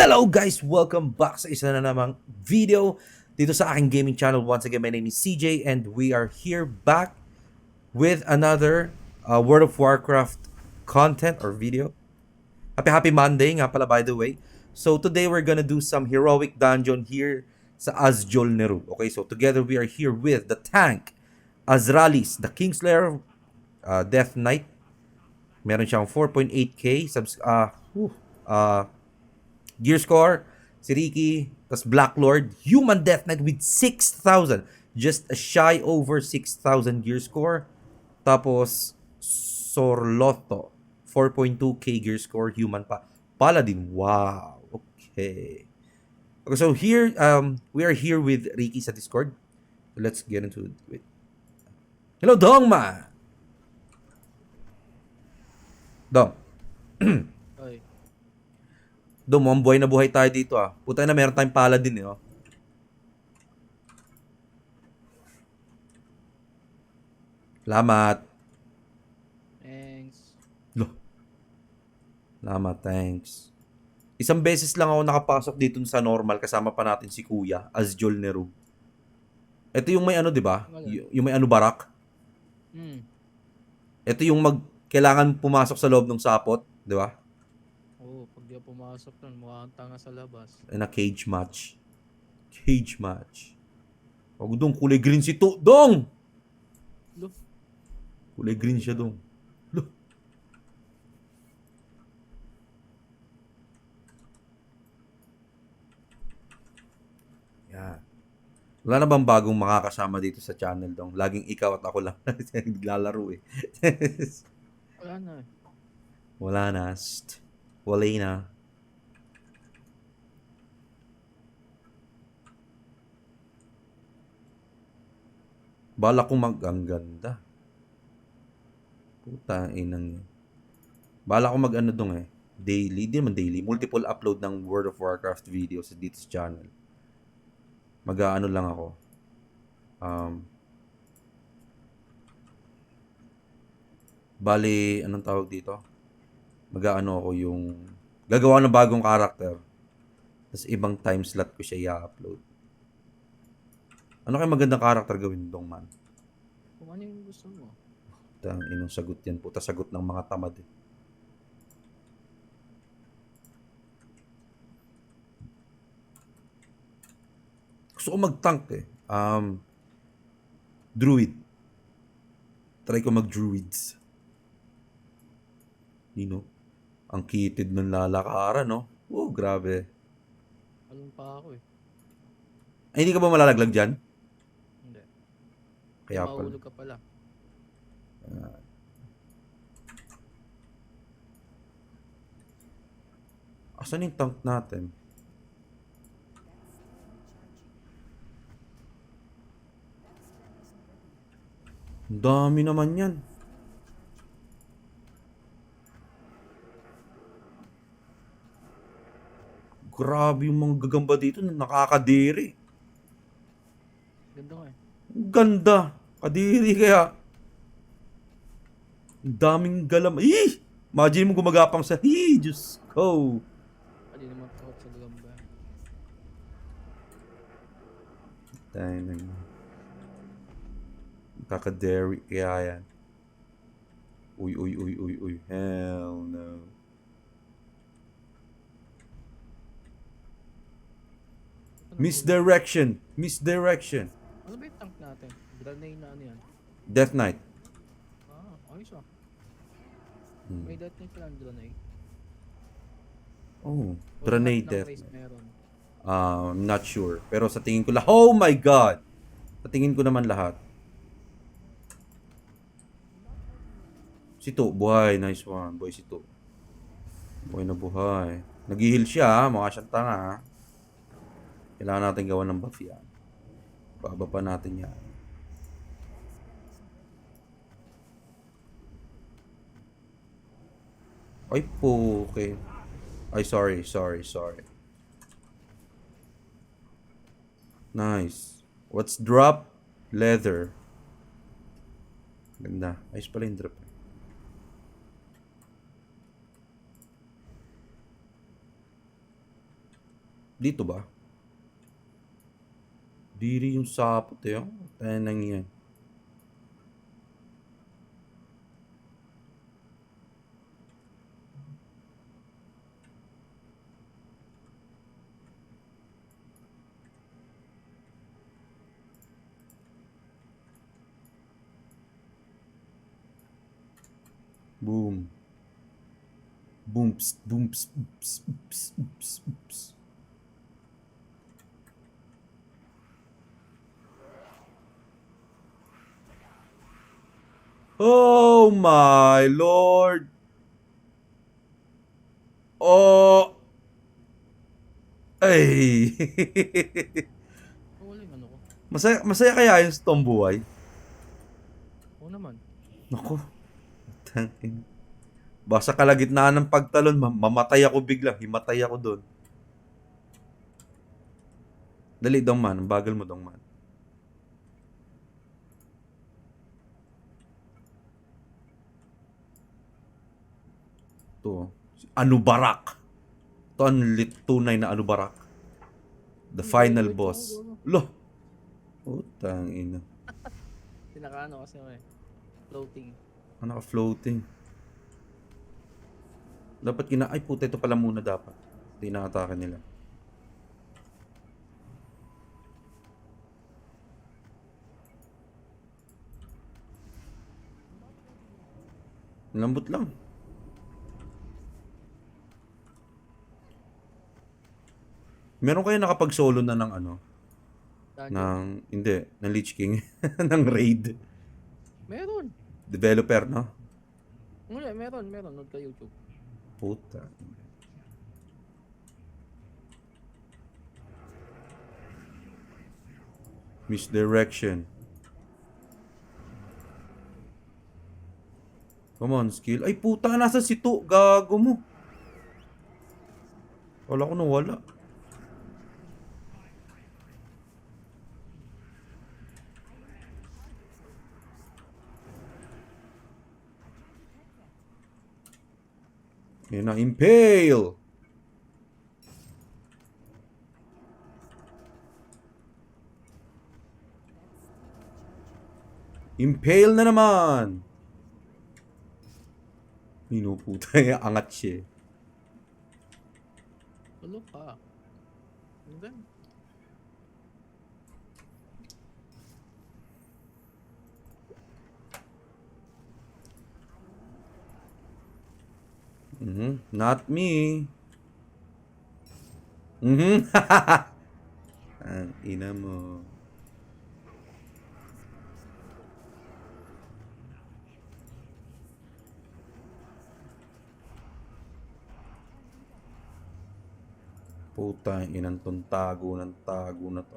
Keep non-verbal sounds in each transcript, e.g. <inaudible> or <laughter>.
Hello guys! Welcome back sa isa na namang video dito sa aking gaming channel. Once again, my name is CJ and we are here back with another uh, World of Warcraft content or video. Happy Happy Monday nga pala by the way. So today we're gonna do some heroic dungeon here sa Azjol Neru. Okay, so together we are here with the tank, Azralis, the Kingslayer, uh, Death Knight. Meron siyang 4.8k subs uh, uh, gear score, si Ricky, tas Black Lord, Human Death Knight with 6,000. Just a shy over 6,000 gear score. Tapos, Sorloto, 4.2k gear score, human pa. Paladin, wow. Okay. Okay, so here, um, we are here with Ricky sa Discord. Let's get into it. Hello, Dongma! <clears throat> Dong. <clears throat> Ang buhay na buhay tayo dito ah. Puta na meron tayong paladin eh. Oh. Salamat. thanks. Lo. Salamat, thanks. Isang beses lang ako nakapasok dito sa normal kasama pa natin si Kuya, Azjol Neru. Ito yung may ano, di ba? Y- yung may ano barak. Hmm. Ito yung mag kailangan pumasok sa loob ng sapot, di ba? Ako pumasok nun, mukha kang tanga sa labas. na cage match. Cage match. Wag dong kulay green si To. Dong! Lo, Kulay green siya dong. Lo. Yan. Wala na bang bagong makakasama dito sa channel dong? Laging ikaw at ako lang <laughs> naglalaro eh. wala na eh. Wala na. St. Wala na. Bala ko mag... Ang ganda. Puta, inang. Bala ko mag ano dong eh. Daily. Di naman daily. Multiple upload ng World of Warcraft videos dito sa channel. Mag-ano lang ako. Um, Bali, anong tawag dito? Mag-ano ako yung... Gagawa ng bagong karakter. Tapos ibang time slot ko siya i-upload. Ano kaya magandang karakter gawin dong man? Kung ano yung gusto mo. Tang inong sagot yan. Puta sagot ng mga tamad eh. Gusto ko mag-tank eh. Um, druid. Try ko mag-druids. Nino? Ang kitid ng lalakaran, no? Oh, grabe. Alam pa ako eh. Ay, hindi ka ba malalaglag dyan? Hindi. Kaya pala. Mahulog ka pala. Asan yung tank natin? Ang dami naman yan. Grabe yung mga gagamba dito na nakakadiri. Ganda nga eh. Ganda. Kadiri kaya. Ang daming galam. Ih! Imagine mo gumagapang sa, Ih! Diyos ko. Pwede naman takot sa gagamba. Tayo na nga. Kakadairy kaya yan. Uy, uy, uy, uy, uy. Hell no. Misdirection. Misdirection. Ano ba yung tank natin? Grenade na ano yan? Death Knight. Ah, ayos ah. Hmm. May death knight lang grenade. Oh, O grenade lahat ng death. race. Meron. Uh, I'm not sure. Pero sa tingin ko lahat. Oh my God! Sa tingin ko naman lahat. Si To, buhay. Nice one. Boy, si To. Buhay na buhay. Nag-heal siya, ha? mukha siyang tanga. ha? Kailangan natin gawa ng buff yan. Baba pa natin yan. Ay po, okay. Ay, sorry, sorry, sorry. Nice. What's drop? Leather. Ganda. Ayos pala yung drop. Dito ba? Diri yung sapot eh. Oh. Penang yan. Boom. Boom, pss, boom, pss, pss, pss, pss, pss. Oh my lord. Oh. Ay. <laughs> Masaya, masaya kaya yung tombuhay? Oo naman. Nako. Tangin. Basta kalagitnaan ng pagtalon, ma- mamatay ako bigla. Himatay ako doon. Dali, Dongman. Ang bagal mo, Dongman. Ito. Si Anubarak. Ito ang lit tunay na Anubarak. The final boss. Lo. Utang ina. Pinakaano kasi ako eh. Floating. Ano ka floating? Dapat kina... Ay puta, ito pala muna dapat. Hindi nila. Lambot lang. Meron kayo nakapag-solo na ng ano? Dungeon. Ng... Hindi. Ng Lich King. <laughs> ng Raid. Meron. Developer, no? Wala, meron, meron. Nood ka YouTube. Puta. Misdirection. Come on, skill. Ay, puta, nasa si Tu. Gago mo. Wala ko na wala. Yan na, impale! Impale na naman! Pinuputa yung angat siya. eh. Tulo pa. And then, Mhm. Not me. Mhm. <laughs> Ang ina mo. Puta, ang inang tong tago ng tago na to.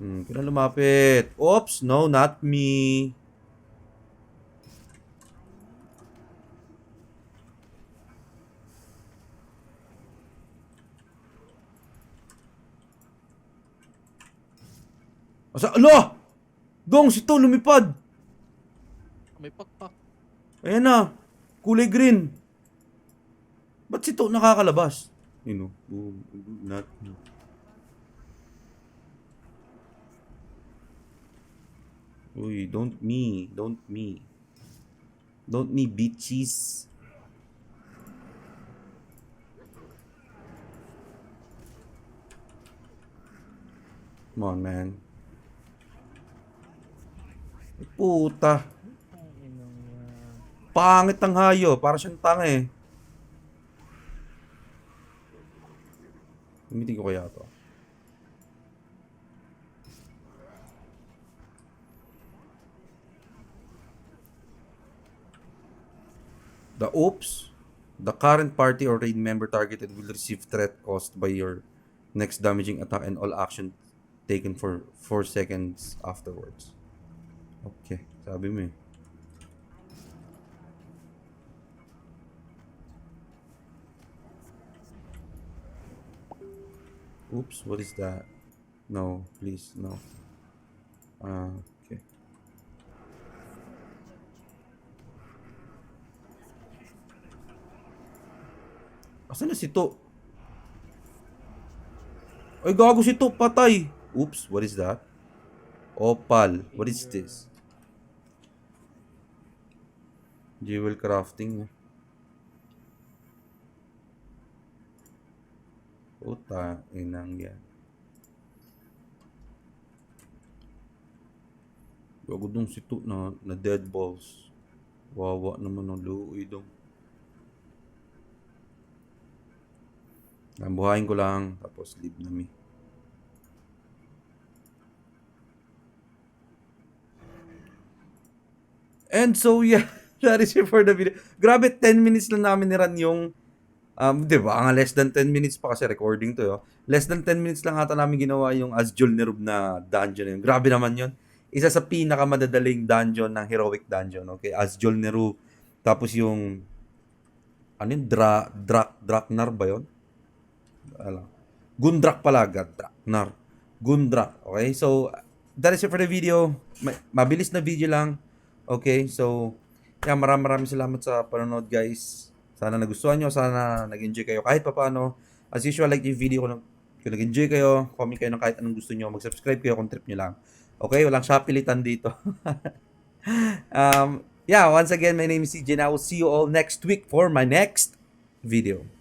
Hmm, kailan lumapit? Oops, no, not me. Asa, ala! Dong, si To lumipad! may pakpak. Ayan na. Kulay green. Ba't si To nakakalabas? You know, not me. Uy, don't me. Don't me. Don't me, bitches. Come on, man. Puta. Pangit ang hayo. Para siyang tanga eh. Gamitin ko kaya to. The oops. The current party or raid member targeted will receive threat caused by your next damaging attack and all action taken for 4 seconds afterwards. Okay, sabi mo eh. Oops, what is that? No, please, no. Ah, okay. Asan na si To? Ay, gago si To. Patay. Oops, what is that? Opal. What is this? Jewel crafting. Puta, inang yan. Gago dong si To na, na dead balls. Wawa naman ang luoy dong. Nambuhayin ko lang, tapos leave na mi. And so, yeah, <laughs> is <laughs> it for the video. Grabe, 10 minutes lang namin ni Ran yung, um, di ba, ang less than 10 minutes pa kasi recording to, yo. Less than 10 minutes lang ata namin ginawa yung Asjol Nerub na dungeon yun. Grabe naman yun. Isa sa pinakamadadaling dungeon ng heroic dungeon, okay? Asjol Nerub. Tapos yung, ano yun, Dra, Drak, Draknar ba yun? Alam. Gundrak pala, God, Draknar. Gundrak, okay? So, that is it for the video. Ma- mabilis na video lang. Okay, so, yeah, maraming maraming salamat sa panonood, guys. Sana nagustuhan nyo, sana nag-enjoy kayo kahit pa paano. As usual, like yung video ko, kung nag-enjoy kayo, comment kayo ng kahit anong gusto nyo, mag-subscribe kayo kung trip nyo lang. Okay, walang shopilitan dito. <laughs> um, yeah, once again, my name is CJ and I will see you all next week for my next video.